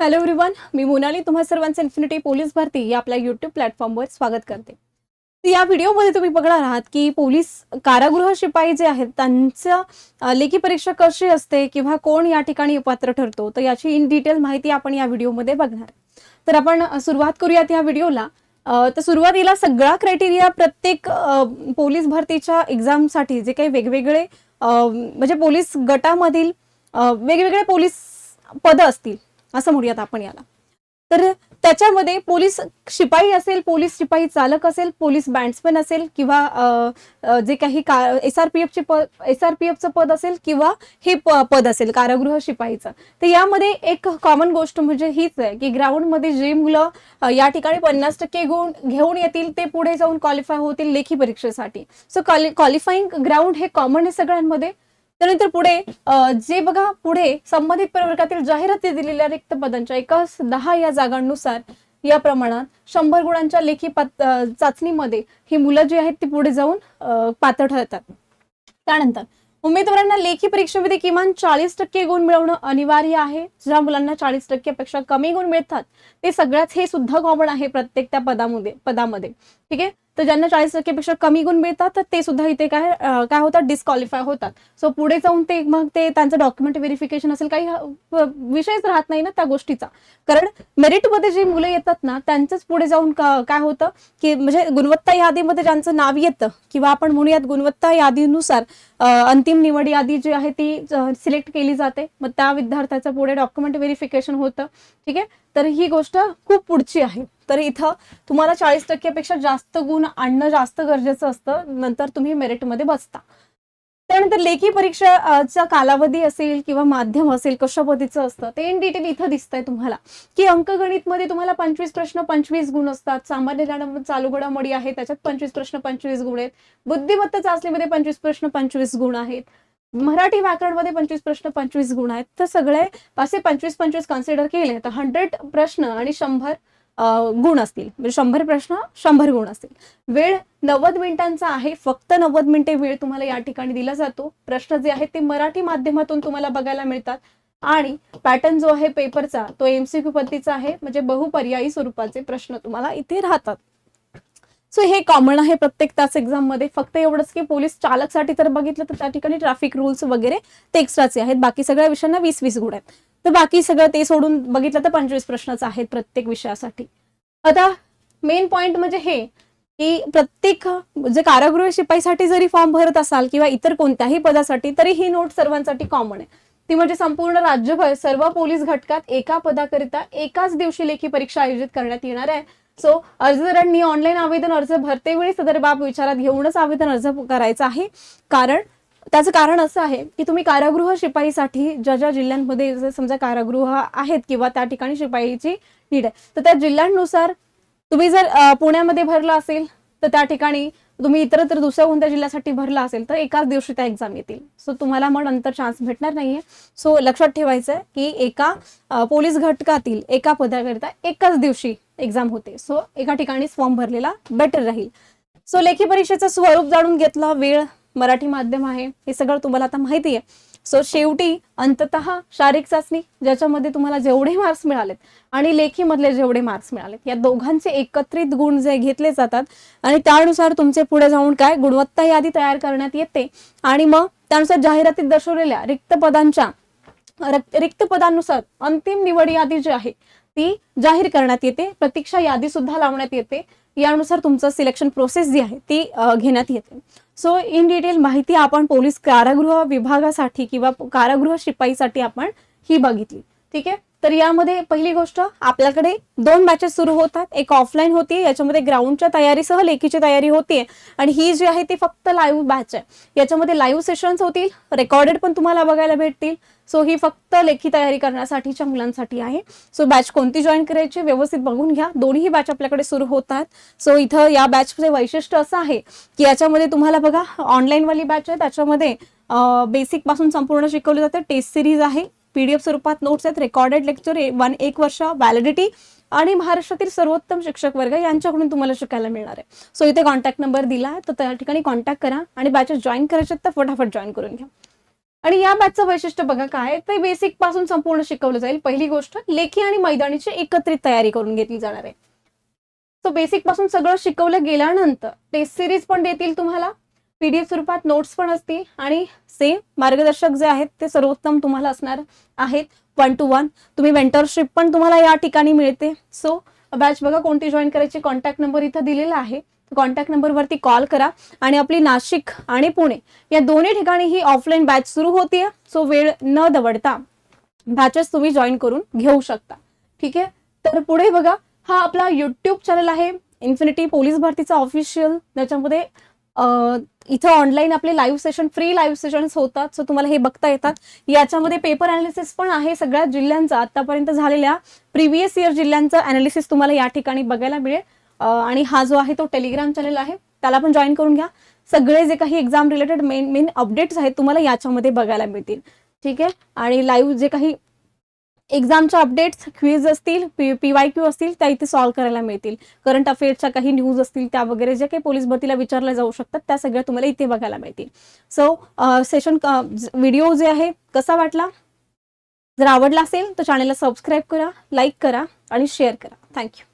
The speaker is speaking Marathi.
हॅलो एव्हरीवन मी मोनाली तुम्हा सर्वांचं इन्फिनिटी पोलीस भरती या आपल्या युट्यूब प्लॅटफॉर्मवर स्वागत करते. तर या व्हिडिओमध्ये तुम्ही बघणार आहात की पोलीस कारागृह शिपाई जे आहेत त्यांचं लेखी परीक्षा कशी असते किंवा कोण या ठिकाणी पात्र ठरतो तर याची इन डिटेल माहिती आपण या व्हिडिओमध्ये बघणार तर आपण सुरुवात करूयात या व्हिडिओला तर सुरुवातीला सगळा क्रायटेरिया प्रत्येक पोलीस भरतीच्या एक्झामसाठी जे काही वेगवेगळे म्हणजे पोलीस गटामधील वेगवेगळे पोलीस पदं असतील असं म्हणूयात आपण याला. तर त्याच्यामध्ये पोलीस शिपाई असेल पोलीस शिपाई चालक असेल पोलीस बँड्समॅन असेल किंवा जे काही का एस आर पी एफचे पद एस आर पी एफचं पद असेल किंवा हे प- पद असेल कारागृह शिपाईचं. तर यामध्ये एक कॉमन गोष्ट म्हणजे हीच आहे की ग्राउंडमध्ये जे मुलं या ठिकाणी पन्नास टक्के गुण घेऊन येतील ते पुढे जाऊन क्वालिफाय होतील लेखी परीक्षेसाठी. सो क्वालिफाईंग ग्राउंड हे कॉमन आहे सगळ्यांमध्ये. त्यानंतर पुढे जे बघा पुढे संबंधित प्रवर्गातील जाहिराती दिलेल्या रिक्त पदांच्या एकाच दहा या जागांनुसार या प्रमाणात शंभर गुणांच्या लेखी चाचणीमध्ये ही मुलं जी आहेत ती पुढे जाऊन पात्र ठरतात. त्यानंतर उमेदवारांना लेखी परीक्षेमध्ये किमान चाळीस टक्के गुण मिळवणं अनिवार्य आहे. ज्या मुलांना चाळीस टक्केपेक्षा कमी गुण मिळतात ते सगळ्याच हे सुद्धा कॉमन आहे प्रत्येक त्या पदामध्ये पदामध्ये. ठीक आहे? तर ज्यांना चाळीस टक्केपेक्षा कमी गुण मिळतात तर ते सुद्धा इथे काय काय होतात डिस्क्वालिफाय होतात. सो पुढे जाऊन ते मग ते त्यांचं डॉक्युमेंट व्हेरिफिकेशन असेल काही विषयच राहत नाही ना त्या गोष्टीचा. कारण मेरिटमध्ये जी मुलं येतात ना त्यांचंच पुढे जाऊन काय होतं की म्हणजे गुणवत्ता यादीमध्ये ज्यांचं नाव येतं किंवा आपण म्हणूयात गुणवत्ता यादीनुसार अंतिम निवड यादी जी आहे ती सिलेक्ट केली जाते. मग त्या विद्यार्थ्याचं पुढे डॉक्युमेंट व्हेरिफिकेशन होतं. ठीक आहे? तर ही गोष्ट खूप पुढची आहे. तर इथं तुम्हाला चाळीस टक्केपेक्षा जास्त गुण आणणं जास्त गरजेचं असतं. नंतर तुम्ही मेरिटमध्ये बसता. त्यानंतर लेखी परीक्षा चा कालावधी असेल किंवा माध्यम असेल कशा पद्धतीचं असतं ते इन डिटेल इथं दिसतंय तुम्हाला. की अंकगणितमध्ये तुम्हाला पंचवीस प्रश्न पंचवीस गुण असतात. सामान्य ज्ञान चालू घडामोडी आहे त्याच्यात पंचवीस प्रश्न पंचवीस गुण आहेत. बुद्धिमत्ता चाचणीमध्ये पंचवीस प्रश्न पंचवीस गुण आहेत. मराठी व्याकरणमध्ये पंचवीस प्रश्न पंचवीस गुण आहेत. तर सगळे असे पंचवीस पंचवीस कन्सिडर केले तर हंड्रेड प्रश्न आणि शंभर गुण असतील. म्हणजे शंभर प्रश्न शंभर गुण असतील. वेळ नव्वद मिनिटांचा आहे. फक्त नव्वद मिनिटे वेळ तुम्हाला या ठिकाणी दिला जातो. प्रश्न जे आहेत ते मराठी माध्यमातून तुम्हाला बघायला मिळतात. आणि पॅटर्न जो आहे पेपरचा तो एमसीक्यू पद्धतीचा आहे. म्हणजे बहुपर्यायी स्वरूपाचे प्रश्न तुम्हाला इथे राहतात. सो हे कॉमन आहे प्रत्येक तास एक्झाममध्ये. फक्त एवढंच की पोलीस चालकसाठी तर बघितलं तर त्या ठिकाणी ट्रॅफिक रूल्स वगैरे ते एक्स्ट्राचे आहेत. बाकी सगळ्या विषयांना वीस वीस गुण आहेत. तर बाकी सगळं ते सोडून बघितलं तर पंचवीस प्रश्नच आहेत प्रत्येक विषयासाठी. आता मेन पॉइंट म्हणजे हे की प्रत्येक जे कारागृह शिपाईसाठी जरी फॉर्म भरत असाल किंवा इतर कोणत्याही पदासाठी तरी ही नोट सर्वांसाठी कॉमन आहे. ती म्हणजे संपूर्ण राज्यभर सर्व पोलीस घटकात एका पदाकरिता एकाच दिवशी लेखी परीक्षा आयोजित करण्यात येणार आहे. सो अर्जदारांनी ऑनलाईन आवेदन अर्ज भरतेवेळी सदर बाब विचारात घेऊनच आवेदन अर्ज करायचा आहे. कारण त्याचं कारण असं आहे की तुम्ही कारागृह शिपाईसाठी ज्या ज्या जिल्ह्यांमध्ये समजा कारागृह आहेत किंवा त्या ठिकाणी शिपाईची नीड आहे तर त्या जिल्ह्यांनुसार तुम्ही जर पुण्यामध्ये भरला असेल तर त्या ठिकाणी तुम्ही इतरत्र दुसऱ्या कोणत्या जिल्ह्यासाठी भरला असेल तर एकाच दिवशी त्या एक्झाम येतील. सो तुम्हाला मग नंतर चान्स भेटणार नाहीये. सो लक्षात ठेवायचं आहे की एका पोलीस घटकातील एका पदाकरिता एकाच दिवशी एक्झाम होते. सो एका ठिकाणीच फॉर्म भरलेला बेटर राहील. सो लेखी परीक्षेचं स्वरूप जाणून घेतला वेळ मराठी माध्यम आहे हे सगळं तुम्हाला आता माहिती आहे. सो शेवटी अंततः शारीरिक चाचणी ज्याच्यामध्ये तुम्हाला जेवढे मार्क्स मिळालेत आणि लेखीमधले जेवढे मार्क्स मिळालेत या दोघांचे एकत्रित गुण जे घेतले जातात आणि त्यानुसार तुमचे पुढे जाऊन काय गुणवत्ता यादी तयार करण्यात येते आणि मग त्यानुसार जाहिरातीत दर्शवलेल्या रिक्त पदांच्या रिक्त पदांनुसार अंतिम निवड यादी जी आहे ती जाहीर करण्यात येते. प्रतीक्षा यादी सुद्धा लावण्यात येते. यानुसार तुमचं सिलेक्शन प्रोसेस जी आहे ती घेण्यात येते. सो इन डिटेल माहिती आपण पोलीस कारागृह विभागासाठी किंवा कारागृह शिपाईसाठी आपण ही बघितली. ठीक आहे? तर यामध्ये पहिली गोष्ट आपल्याकडे दोन बॅचेस सुरू होतात. एक ऑफलाईन होती याच्यामध्ये ग्राउंडच्या तयारीसह लेखीची तयारी होतीये. आणि ही जी आहे ती फक्त लाईव्ह बॅच आहे. याच्यामध्ये लाईव्ह सेशन्स होतील रेकॉर्डेड पण तुम्हाला बघायला भेटतील. सो ही फक्त लेखी तयारी करण्यासाठीच्या मुलांसाठी आहे. सो बॅच कोणती जॉईन करायची व्यवस्थित बघून घ्या. दोन्ही बॅच आपल्याकडे सुरू होतात. सो इथं या बॅचचे वैशिष्ट्य असं आहे की याच्यामध्ये तुम्हाला बघा ऑनलाईनवाली बॅच आहे. त्याच्यामध्ये बेसिकपासून संपूर्ण शिकवली जाते. टेस्ट सिरीज आहे. पीडीएफ स्वरूपात नोट्स आहेत. रेकॉर्डेड लेक्चर वन एक वर्ष व्हॅलिडिटी आणि महाराष्ट्रातील सर्वोत्तम शिक्षक वर्ग यांच्याकडून तुम्हाला शिकायला मिळणार आहे. सो इथे कॉन्टॅक्ट नंबर दिला आहे. तर त्या ठिकाणी कॉन्टॅक्ट करा आणि बॅचेस जॉईन करायचे तर फटाफट जॉईन करून घ्या. आणि या बॅचचं वैशिष्ट्य बघा काय ते बेसिकपासून संपूर्ण शिकवलं जाईल. पहिली गोष्ट लेखी आणि मैदानीची एकत्रित तयारी करून घेतली जाणार आहे. सो बेसिकपासून सगळं शिकवलं गेल्यानंतर टेस्ट सिरीज पण देतील तुम्हाला. पीडीएफ स्वरूपात नोट्स पण असतील आणि सेम मार्गदर्शक जे आहेत ते सर्वोत्तम तुम्हाला असणार आहेत. वन टू वन तुम्ही मेंटरशिप पण तुम्हाला या ठिकाणी मिळते. सो बॅच बघा कोणती जॉईन करायची. कॉन्टॅक्ट नंबर इथं दिलेला आहे. कॉन्टॅक्ट नंबरवरती कॉल करा. आणि आपली नाशिक आणि पुणे या दोन्ही ठिकाणी ही ऑफलाईन बॅच सुरू होतीये. सो वेळ न दवडता बॅचेस तुम्ही जॉईन करून घेऊ शकता. ठीक आहे? तर पुढे बघा. हा आपला युट्यूब चॅनल आहे. इन्फिनिटी पोलीस भरतीचा ऑफिशियल त्याच्यामध्ये अं, इथं ऑनलाईन आपले live session free live sessions होतात. सो तुम्हाला हे बघता येतात. याच्यामध्ये पेपर अनालिसिस पण आहे सगळ्या जिल्ह्यांचा. आतापर्यंत झालेल्या प्रिव्हियस इयर जिल्ह्यांचं अनालिसिस तुम्हाला या ठिकाणी बघायला मिळेल. आणि हा जो आहे तो टेलिग्राम चॅनल आहे. त्याला पण जॉईन करून घ्या. सगळे जे काही exam related main main updates आहेत तुम्हाला याच्यामध्ये बघायला मिळतील. ठीक आहे? आणि लाईव्ह जे काही एक्झामच्या अपडेट्स क्विज असतील पी पी वाय क्यू असतील त्या इथे सॉल्व्ह करायला मिळतील. करंट अफेअर्सच्या काही न्यूज असतील त्या वगैरे जे काही पोलीस भरतीला विचारल्या जाऊ शकतात त्या सगळ्या तुम्हाला इथे बघायला मिळतील. सो सेशन व्हिडिओ जे आहे कसा वाटला? जर आवडला असेल तर चॅनलला सबस्क्राईब करा लाईक करा आणि शेअर करा. थँक्यू